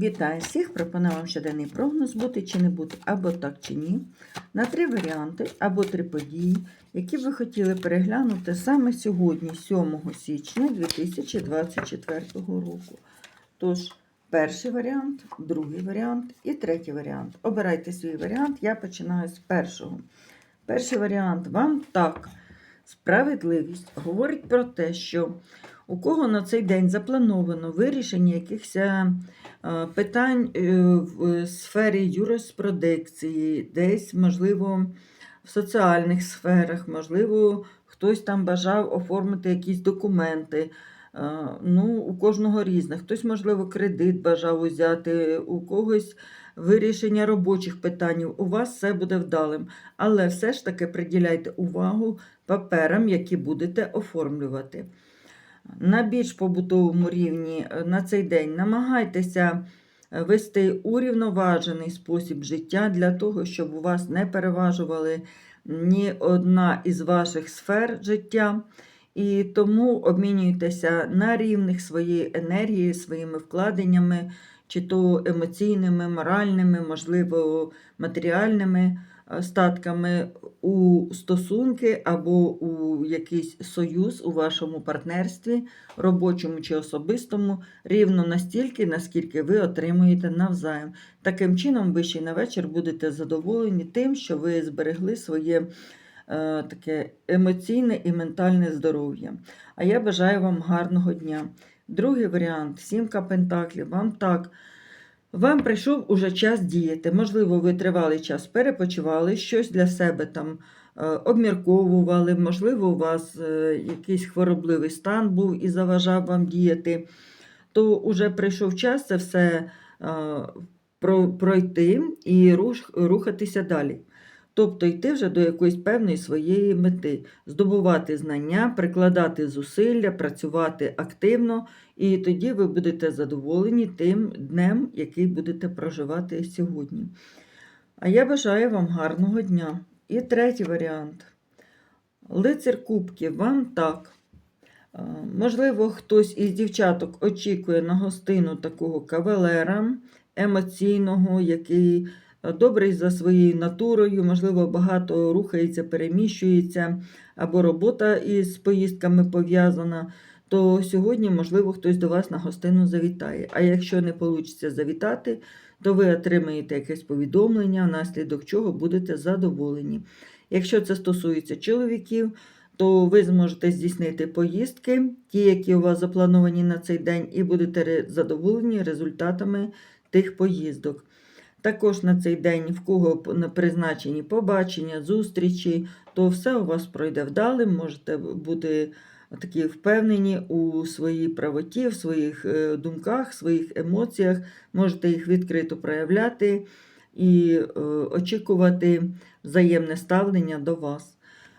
Вітаю всіх! Пропоную вам щоденний прогноз бути чи не бути, або так чи ні, на три варіанти або три події, які ви хотіли переглянути саме сьогодні, 7 січня 2024 року. Тож, перший варіант, другий варіант і третій варіант. Обирайте свій варіант, я починаю з першого. Перший варіант вам так. Справедливість говорить про те, що у кого на цей день заплановано вирішення якихось е, питань е, в сфері юриспрудекції, десь, можливо, в соціальних сферах, можливо, хтось там бажав оформити якісь документи. Е, Ну, у кожного різне. Хтось, можливо, кредит бажав узяти, у когось вирішення робочих питань. У вас все буде вдалим. Але все ж таки приділяйте увагу паперам, які будете оформлювати. На більш побутовому рівні е, на цей день намагайтеся е, вести урівноважений спосіб життя для того, щоб у вас не переважували ні одна із ваших сфер життя. І тому обмінюйтеся на рівних своєї енергії, своїми вкладеннями, чи то емоційними, моральними, можливо, матеріальними статками у стосунки або у якийсь союз у вашому партнерстві, робочому чи особистому, рівно настільки, наскільки ви отримуєте навзаєм. Таким чином, ви ще й на вечір будете задоволені тим, що ви зберегли своє. е, Таке емоційне і ментальне здоров'я. А я бажаю вам гарного дня. Другий варіант сімка пентаклів. Вам так. Вам прийшов уже час діяти. Можливо, ви тривалий час перепочивали, щось для себе там е, обмірковували, можливо, у вас е, якийсь хворобливий стан був і заважав вам діяти, то вже прийшов час це все е, пройти і рухатися далі. Тобто йти вже до якоїсь певної своєї мети, здобувати знання, прикладати зусилля, працювати активно, і тоді ви будете задоволені тим днем, який будете проживати сьогодні. А я бажаю вам гарного дня. І третій варіант. Лицар Кубків, вам так. Можливо, хтось із дівчаток очікує на гостину такого кавалера емоційного, який добрий за своєю натурою, можливо, багато рухається, переміщується, або робота із поїздками пов'язана, то сьогодні, можливо, хтось до вас на гостину завітає. А якщо не вийде завітати, то ви отримаєте якесь повідомлення, внаслідок чого будете задоволені. Якщо це стосується чоловіків, то ви зможете здійснити поїздки, ті, які у вас заплановані на цей день, і будете задоволені результатами тих поїздок. Також на цей день, в кого призначені побачення, зустрічі, то все у вас пройде вдалим, можете бути такі впевнені у своїй правоті, в своїх е, думках, своїх емоціях, можете їх відкрито проявляти і е, очікувати взаємне ставлення до вас.